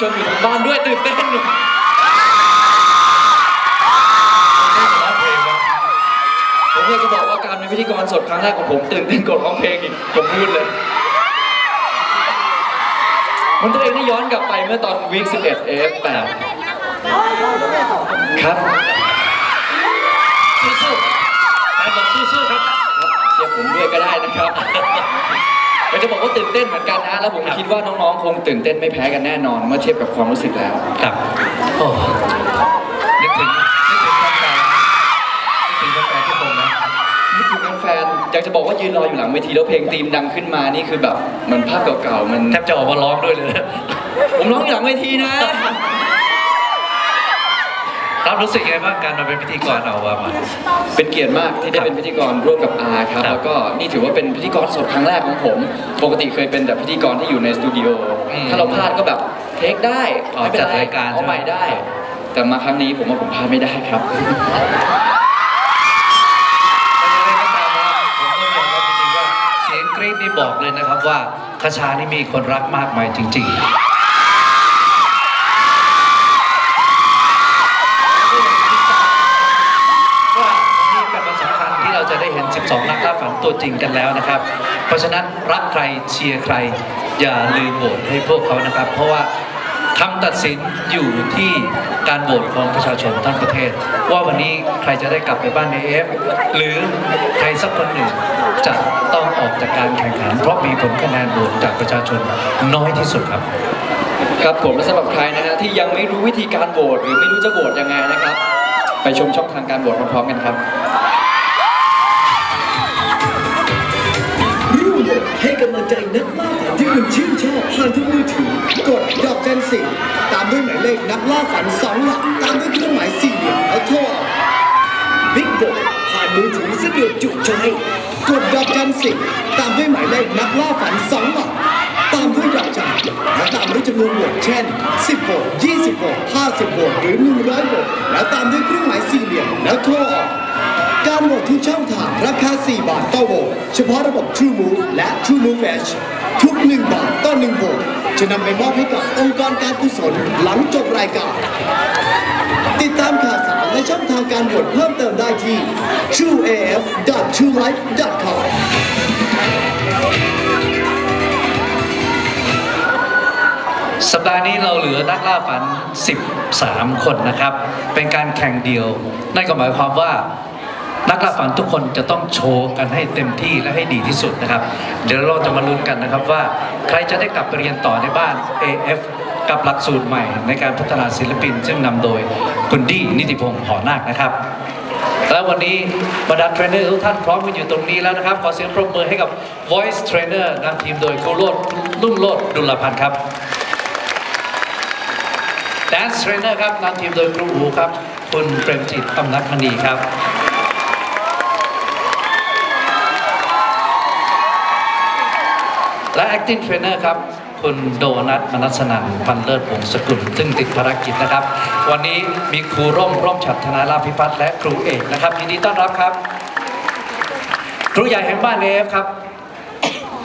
ชมอยู่ทางบ้านด้วยตื่นเต้นอยู่ไม่จะร้องเพลงครับผมอยากจะบอกว่าการเป็นพิธีกรสดครั้งแรกของผมตื่นเต้นกว่าร้องเพลงอีกผมพูดเลยมันตัวเองนี่ย้อนกลับไปเมื่อตอนวีค11 F8 ครับสู้ๆแฟนบอกสู้ๆครับเชียร์ผมด้วยก็ได้นะครับ ก็จะบอกว่าตื่นเต้นเหมือนกันนะ แล้วผมคิดว่าน้องๆ คงตื่นเต้นไม่แพ้กันแน่นอน เมื่อเทียบกับความรู้สึกแล้วครับโอ้นึกถึงนึกถึงแฟนๆนึกถึงแฟนๆทุกคนนะนี่คือแฟนๆอยากจะบอกว่ายืนรออยู่หลังเวทีแล้วเพลงธีมดังขึ้นมานี่คือแบบเหมันภาพเก่าๆมันแทบจะออกมาร้องด้วยเลยนะผมร้องอยู่หลังเวทีนะ ครับรู้สึกยังไงบ้างการมาเป็นพิธีกรเอาว่ามา เป็นเกียรติมากที่ได้เป็นพิธีกรร่วมกับอาครับครับแล้วก็นี่ถือว่าเป็นพิธีกรสดครั้งแรกของผม ปกติเคยเป็นแต่พิธีกรที่อยู่ในสตูดิโออืมถ้าเราพลาดก็แบบเทคได้อ๋อไม่เป็นจัดไรรายการเอาใหม่ใช่ไหม ได้ แต่มาครั้งนี้ผมว่าผมพลาดไม่ได้ครับ แต่ยังไงก็ตามนะผมต้องยอมรับจริงๆว่าเสียงกรี๊ดนี่บอกเลยนะครับว่าคชานี่มีคนรักมากมายจริง ๆ ว่าวันนี้เป็นวันสำคัญที่เราจะได้เห็น 12 นักล่าฝัน ตัวจริงกันแล้วนะครับ เพราะฉะนั้นรักใครเชียร์ใคร อย่าลืมโหวตให้พวกเขานะครับ เพราะว่าคำตัดสินอยู่ที่การโหวตของประชาชนทั้งประเทศ ว่าวันนี้ใครจะได้กลับไปบ้านในเอฟหรือใครสักคนหนึ่งจะต้องออกจากการแข่งขัน เพราะมีผลคะแนนโหวตจากประชาชนน้อยที่สุดครับ ครับผมและสำหรับใครนะฮะที่ยังไม่รู้วิธีการโหวตหรือไม่รู้จะโหวตยังไงนะครับ ไปชมช่องทางการโหวตพร้อมๆกันครับำลังใจนักล่าฝันที่คุณชื่นชอบผ่านทางมือถือกดดอกจันสี่ตามด้วยหมายเลขนักล่าฝันสองหลักตามด้วยเครื่องหมายสี่เหลี่ยมแล้วโทรอบิ๊กโหวตผ่านมือถือสะดวกจุใจกดดอกจันสี่ตามด้วยหมายเลขนักล่าฝันสองหลักตามด้วยดอกจันและตามด้วยจำนวนโหวตเช่น 10โหวต20โหวต50โหวตหรือ 100โหวตแล้วตามด้วยเครื่องหมายสี่เหลี่ยมแล้วโทรออก การโหวตทุกช่องทางราคา 4 บาทต่อโหวตเฉพาะระบบ True Move และ True Move Edge ทุก 1 บาทต่อ1โหวตจะนำไปมอบให้กับองค์กรการกุศลหลังจบรายการ ติดตามข่าวสารและช่องทางการโหวตเพิ่มเติมได้ที่ trueaf.truelife.com สัปดาห์นี้เราเหลือนักล่าฝัน 13 คนนะครับ เป็นการแข่งเดียว นั่นก็หมายความว่า นักล่าฝันทุกคนจะต้องโชว์กันให้เต็มที่และให้ดีที่สุดนะครับ เดี๋ยวเราจะมาลุ้นกันนะครับว่า ใครจะได้กลับไปเรียนต่อในบ้าน AF กับหลักสูตรใหม่ในการพัฒนาศิลปิน ซึ่งนำโดยคุณดี้นิติพงศ์หอนาคนะครับแล้ววันนี้บรรดาเทรนเนอร์ทุกท่านพร้อมกันอยู่ตรงนี้แล้วนะครับ ขอเสียงปรบมือให้กับ Voice Trainer นำทีมโดยครูโรดลุ่งโลดดุลพันธ์ครับ Dance Trainer ครับนำทีมโดยครูอูครับ คุณเปรมจิตอำนักมณีครับ และ Acting Trainer ครับ คุณโดนัทมนัสนันพันเลิศวงศ์สกุลซึ่งติดภารกิจนะครับ วันนี้มีครูร่มร่มฉัตรธนาลาภิพัฒน์และครูเอกนะครับยินดีต้อนรับครับ ครูใหญ่แห่งบ้านเอฟครับ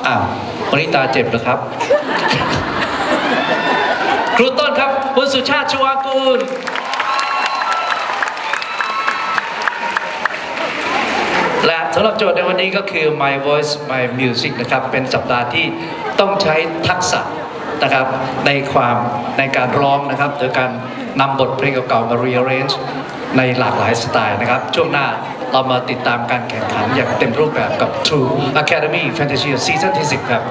อ้าววันนี้ตาเจ็บเหรอครับ ครูต้นครับ คุณสุชาติชวากูล และสำหรับโจทย์ในวันนี้ก็คือ My Voice My Music นะครับ เป็นสัปดาห์ที่ต้องใช้ทักษะนะครับในความในการร้องนะครับโดยการนำบทเพลงเก่าๆมา rearrange ในหลากหลายสไตล์นะครับ ช่วงหน้าเรามาติดตามการแข่งขันอย่างเต็มรูปแบบกับ True Academy Fantasy Season ที่ 10 ครับ